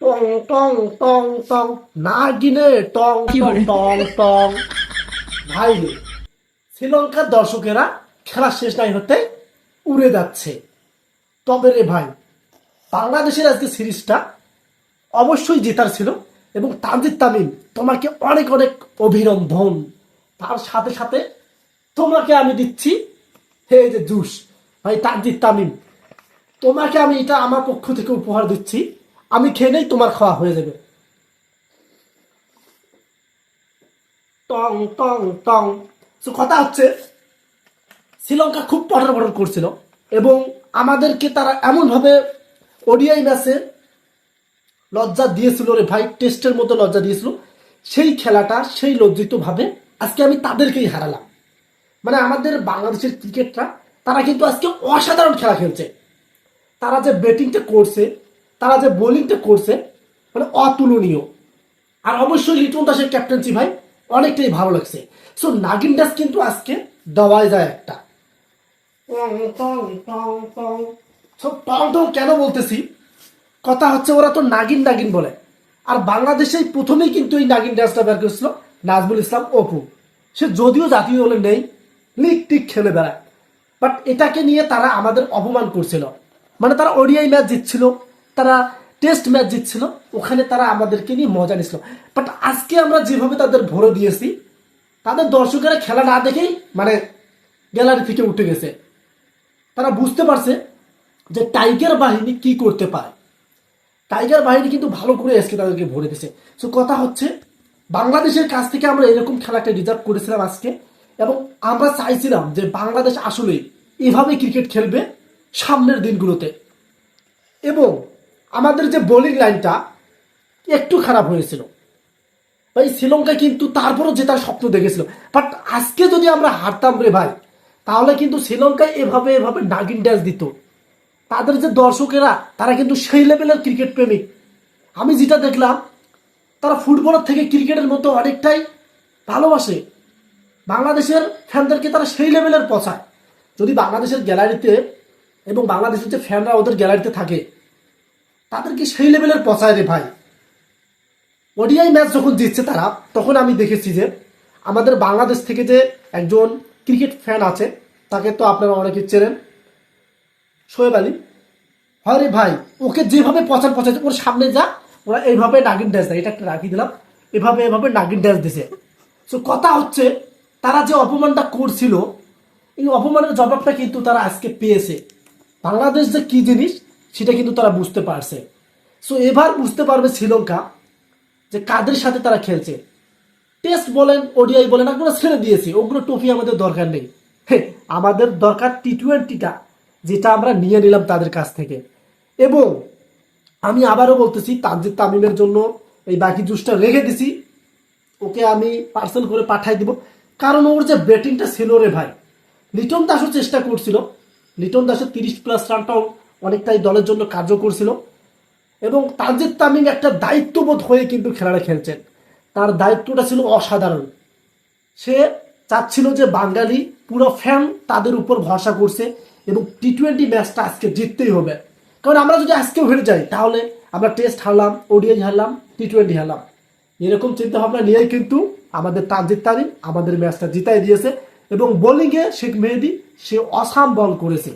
টং টং টং টং। নাগিনে টং টং টং টং। ভাই শ্রীলঙ্কার দর্শকেরা খেলা শেষ নাই হতে উড়ে যাচ্ছে। তবে রে ভাই বাংলাদেশের আজকে সিরিজটা অবশ্যই জেতার ছিল এবং তানজিদ তামিম তোমাকে অনেক অনেক অভিনন্দন। তার সাথে সাথে তোমাকে আমি দিচ্ছি হে যে জুস। ভাই তানজিদ তামিম তোমাকে আমি এটা আমার পক্ষ থেকে উপহার দিচ্ছি। আমি খেয়ে নেই, তোমার খাওয়া হয়ে যাবে। টং টং টং। কথা হচ্ছে, শ্রীলঙ্কা খুব পটর পটর করছিল এবং আমাদেরকে তারা এমনভাবে ওডিআই ম্যাচে লজ্জা দিয়েছিল রে ভাই, টেস্টের মতো লজ্জা দিয়েছিল। সেই খেলাটা সেই লজ্জিতভাবে আজকে আমি তাদেরকেই হারালাম। মানে আমাদের বাংলাদেশের ক্রিকেটরা, তারা কিন্তু আজকে অসাধারণ খেলা খেলছে। তারা যে ব্যাটিংটা করছে তারা যে বোলিংটা করছে মানে অতুলনীয়। আর অবশ্যই লিটন দাসের ক্যাপ্টেন্সি ভাই অনেকটাই ভালো লাগছে। সো নাগিন দাস কিন্তু আজকে দেওয়াই যায় একটা। কেন বলতেছি? কথা হচ্ছে ওরা তো নাগিন নাগিন বলে। আর বাংলাদেশে প্রথমেই কিন্তু এই নাগিন ড্যান্সটা বের করেছিল নাজমুল ইসলাম অপু। সে যদিও জাতীয় দলে নেই, লিগ টিক খেলে বেড়ায়। বাট এটাকে নিয়ে তারা আমাদের অপমান করছিল। মানে তারা ওডিআই ম্যাচ জিতছিল। তারা টেস্ট ম্যাচ জিতছিল, ওখানে তারা আমাদেরকে নিয়ে মজা নিছিল। বাট আজকে আমরা যেভাবে তাদের ভরে দিয়েছি, তাদের দর্শকেরা খেলা না দেখেই মানে গ্যালারি থেকে উঠে গেছে। তারা বুঝতে পারছে যে টাইগার বাহিনী কি করতে পারে। টাইগার বাহিনী কিন্তু ভালো করে আজকে তাদেরকে ভরে দিছে সো কথা হচ্ছে বাংলাদেশের কাছ থেকে আমরা এরকম খেলাটা রিজার্ভ করেছিলাম আজকে এবং আমরা চাইছিলাম যে বাংলাদেশ আসলে এভাবে ক্রিকেট খেলবে সামনের দিনগুলোতে। এবং আমাদের যে বোলিং লাইনটা একটু খারাপ হয়েছিল। ভাই শ্রীলঙ্কা কিন্তু তারপরও জেতার স্বপ্ন দেখেছিল। বাট আজকে যদি আমরা হারতাম রে ভাই, তাহলে কিন্তু শ্রীলঙ্কায় এভাবে এভাবে নাগিন ড্যান্স দিত। তাদের যে দর্শকেরা, তারা কিন্তু সেই লেভেলের ক্রিকেট প্রেমিক। আমি যেটা দেখলাম, তারা ফুটবলের থেকে ক্রিকেটের মতো অনেকটাই ভালোবাসে। বাংলাদেশের ফ্যানদেরকে তারা সেই লেভেলের পছায় যদি বাংলাদেশের গ্যালারিতে এবং বাংলাদেশের যে ফ্যানরা ওদের গ্যালারিতে থাকে তাদেরকে সেই লেভেলের পছায় রে ভাই। ওডিআই ম্যাচ যখন জিতছে তারা, তখন আমি দেখেছি যে আমাদের বাংলাদেশ থেকে যে একজন ক্রিকেট ফ্যান আছে, তাকে তো আপনারা অনেকে চেনেন, শোয়েব আলী। হয় রে ভাই, ওকে যেভাবে পচার পচাচ্ছে ওর সামনে যা, ওরা এইভাবে নাগিন ড্যাস দেয়। এটা একটা রাখি দিলাম। এভাবে এভাবে নাগিন ড্যাস দিছে। সো কথা হচ্ছে, তারা যে অপমানটা করছিল, এই অপমানের জবাবটা কিন্তু তারা আজকে পেয়েছে। বাংলাদেশ যে কি জিনিস সেটা কিন্তু তারা বুঝতে পারছে। সো এবার বুঝতে পারবে শ্রীলঙ্কা যে কাদের সাথে তারা খেলছে। টেস্ট বলেন ওডিআই বলেন আমরা ছেড়ে দিয়েছি। ওগুলো ট্রফি আমাদের দরকার নেই। আমাদের দরকার টি টোয়েন্টিটা যেটা আমরা নিয়ে নিলাম তাদের কাছ থেকে। এবং আমি আবারও বলতেছি, তানজিদ তামিমের জন্য এই বাকি জুসটা রেখে দিছি। ওকে আমি পার্সেল করে পাঠাই দিব। কারণ ওর যে ব্যাটিংটা ছিল রে ভাই, লিটন দাসও চেষ্টা করছিল। লিটন দাসের তিরিশ প্লাস রানটাও অনেকটাই দলের জন্য কার্যকর ছিল। এবং তানজিদ তামিম একটা দায়িত্ববোধ হয়ে কিন্তু খেলাটা খেলছেন। তার দায়িত্বটা ছিল অসাধারণ। সে চাচ্ছিল যে বাঙালি পুরো ফ্যান তাদের উপর ভরসা করছে এবং টি টোয়েন্টি ম্যাচটা আজকে জিততেই হবে। কারণ আমরা যদি আজকেও হেরে যাই, তাহলে আমরা টেস্ট হারলাম ওডিআই হারলাম টি টোয়েন্টি হারলাম। এরকম চিন্তা ভাবনা নিয়েই কিন্তু আমাদের তানজিদ তারিম আমাদের ম্যাচটা জিতাই দিয়েছে। এবং বোলিংয়ে শেখ মেহেদি, সে অসাম বল করেছে।